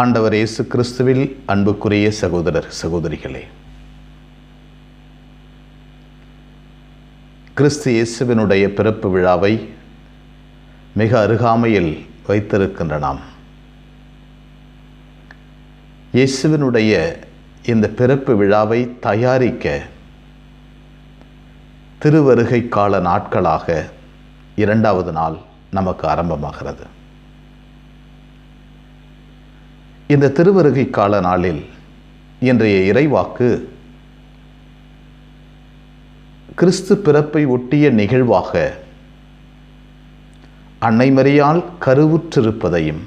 ஆண்டவர் இயேசு கிறிஸ்துவில் அன்புக்குரிய சகோதரர் சகோதரிகளே. கிறிஸ்து இயேசுவினுடைய பிறப்பு விழாவை மிக அருகாமையில் வைத்திருக்கின்ற நாம். இயேசுவினுடைய இந்த பிறப்பு விழாவை தயாரிக்க திருவருகை கால நாட்களாக இரண்டாவது நாள் நமக்கு ஆரம்பமாகிறது. இந்த திருவருகை கால நாளில் இன்றைய இறைவாக்கு கிறிஸ்து பிறப்பை ஒட்டிய நிகழ்வாக அன்னைமறியால் கருவுற்றிருப்பதையும்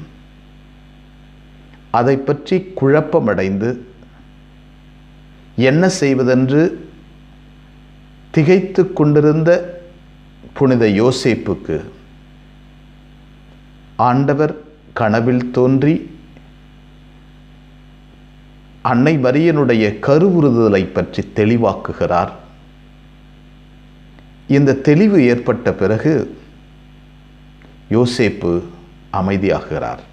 அதை பற்றி குழப்பமடைந்து என்ன செய்வதென்று திகைத்து கொண்டிருந்த புனித யோசேப்புக்கு ஆண்டவர் கனவில் தோன்றி அன்னை மரியனுடைய கருவுறுதலை பற்றி தெளிவாக்குகிறார். இந்த தெளிவு ஏற்பட்ட பிறகு யோசேப்பு அமைதியாகிறார்.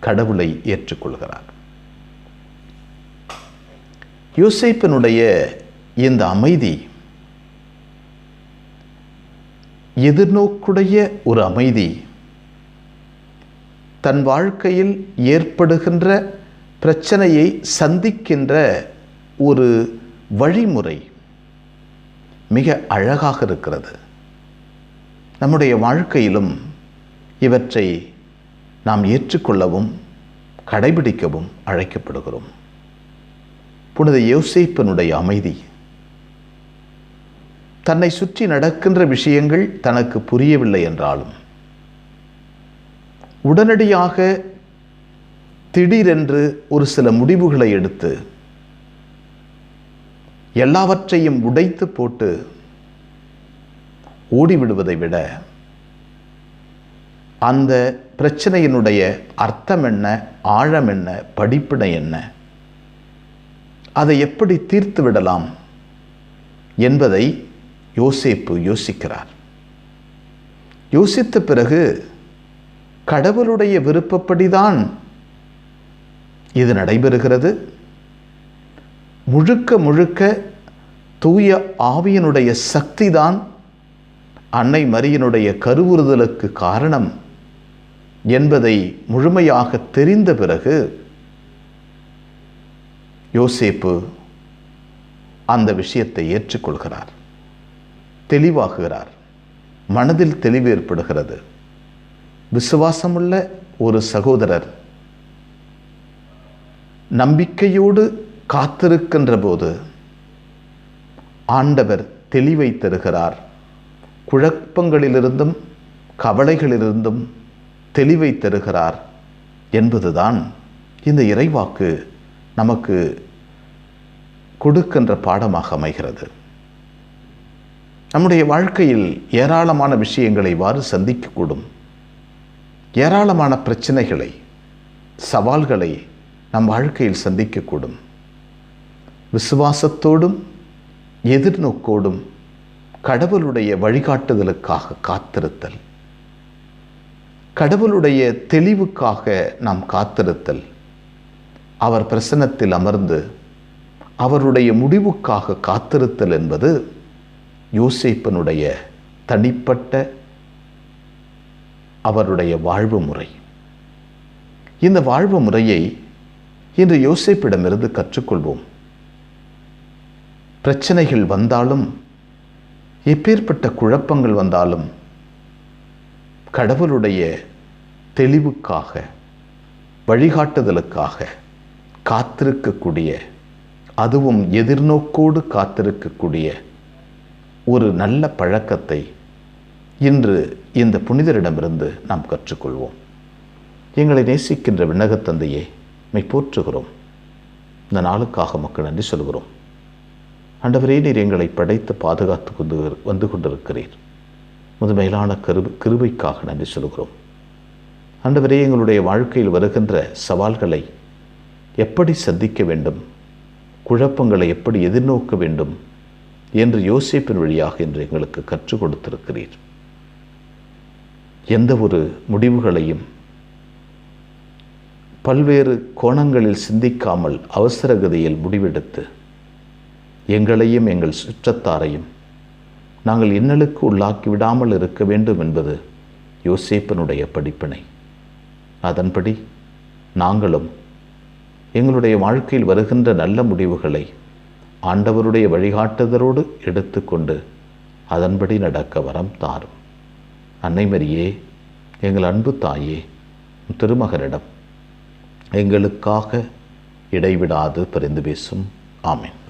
கடவுளை ஏற்றுக்கொள்கிறார். யோசேப்பினுடைய இந்த அமைதி எதிர்நோக்குடைய ஒரு அமைதி தன் வாழ்க்கையில் ஏற்படுகின்ற பிரச்சனையை சந்திக்கின்ற ஒரு வழிமுறை மிக அழகாக இருக்கிறது. நம்முடைய வாழ்க்கையிலும் இவற்றை நாம் ஏற்றுக்கொள்ளவும் கடைபிடிக்கவும் அழைக்கப்படுகிறோம். புனித யோசிப்பனுடைய அமைதி. தன்னை சுற்றி நடக்கின்ற விஷயங்கள் தனக்கு புரியவில்லை என்றாலும் உடனடியாக திடீரென்று ஒரு சில முடிவுகளை எடுத்து எல்லாவற்றையும் உடைத்து போட்டு ஓடிவிடுவதை விட அந்த பிரச்சனையினுடைய அர்த்தம் என்ன ஆழம் என்ன படிப்பினை என்ன அதை எப்படி தீர்த்து விடலாம் என்பதை யோசிப்பு யோசிக்கிறார். யோசித்த பிறகு கடவுளுடைய விருப்பப்படிதான் இது நடைபெறுகிறது. முழுக்க முழுக்க தூய ஆவியனுடைய சக்தி தான் அன்னை மரியனுடைய கருவுறுதலுக்கு காரணம் என்பதை முழுமையாக தெரிந்த பிறகு யோசேப்பு அந்த விஷயத்தை ஏற்றுக்கொள்கிறார். தெளிவாகுகிறார் மனதில் தெளிவு ஏற்படுகிறது. விசுவாசமுள்ள ஒரு சகோதரர் நம்பிக்கையோடு காத்திருக்கின்ற போது ஆண்டவர் தெளிவை தருகிறார். குழப்பங்களிலிருந்தும் கவலைகளிலிருந்தும் தெளிவை தருகிறார் என்பதுதான் இந்த இறைவாக்கு நமக்கு கொடுக்கின்ற பாடமாக அமைகிறது. நம்முடைய வாழ்க்கையில் ஏராளமான விஷயங்களை இவ்வாறு சந்திக்கக்கூடும். ஏராளமான பிரச்சனைகளை சவால்களை நம் வாழ்க்கையில் சந்திக்கக்கூடும். விசுவாசத்தோடும் எதிர்நோக்கோடும் கடவுளுடைய வழிகாட்டுதலுக்காக காத்திருத்தல். கடவுளுடைய தெளிவுக்காக நாம் காத்திருத்தல். அவர் பிரசனத்தில் அமர்ந்து அவருடைய முடிவுக்காக காத்திருத்தல் என்பது யோசிப்பனுடைய தனிப்பட்ட அவருடைய வாழ்வு முறை. இந்த வாழ்வு முறையை இன்று யோசிப்பிடமிருந்து கற்றுக்கொள்வோம். பிரச்சனைகள் வந்தாலும் எப்பேற்பட்ட குழப்பங்கள் வந்தாலும் கடவுளுடைய தெளிவுக்காக வழிகாட்டுதலுக்காக காத்திருக்கக்கூடிய அதுவும் எதிர்நோக்கோடு காத்திருக்கக்கூடிய ஒரு நல்ல பழக்கத்தை இன்று இந்த புனிதரிடமிருந்து நாம் கற்றுக்கொள்வோம். எங்களை நேசிக்கின்ற விண்ணகத்தந்தையே மெய் போற்றுகிறோம். இந்த நாளுக்காக மக்கள் நன்றி சொல்கிறோம். ஆண்டவரே நீர் எங்களை படைத்து பாதுகாத்து கொண்டு வந்து கொண்டிருக்கிறீர். முதுமையிலான கரு கிருபைக்காக நன்றி சொல்கிறோம். ஆண்டவரே எங்களுடைய வாழ்க்கையில் வருகின்ற சவால்களை எப்படி சந்திக்க வேண்டும்? குழப்பங்களை எப்படி எதிர்நோக்க வேண்டும்? என்று யோசிப்பின் வழியாக இன்று எங்களுக்கு கற்றுக் கொடுத்திருக்கிறீர். எந்த ஒரு முடிவுகளையும் பல்வேறு கோணங்களில் சிந்திக்காமல் அவசரகதியில் முடிவெடுத்து எங்களையும் எங்கள் சுற்றத்தாரையும் நாங்கள் இன்னலுக்கு உள்ளாக்கி விடாமல் இருக்க வேண்டும் என்பது யோசேப்பனுடைய படிப்பினை. அதன்படி நாங்களும் எங்களுடைய வாழ்க்கையில் வருகின்ற நல்ல முடிவுகளை ஆண்டவருடைய வழிகாட்டுதலோடு எடுத்துக்கொண்டு அதன்படி நடக்க வரம் தாரும். அன்னை மரியே எங்கள் அன்பு தாயே திருமகனிடம் எங்களுக்காக இடைவிடாது பரிந்து பேசும். ஆமீன்.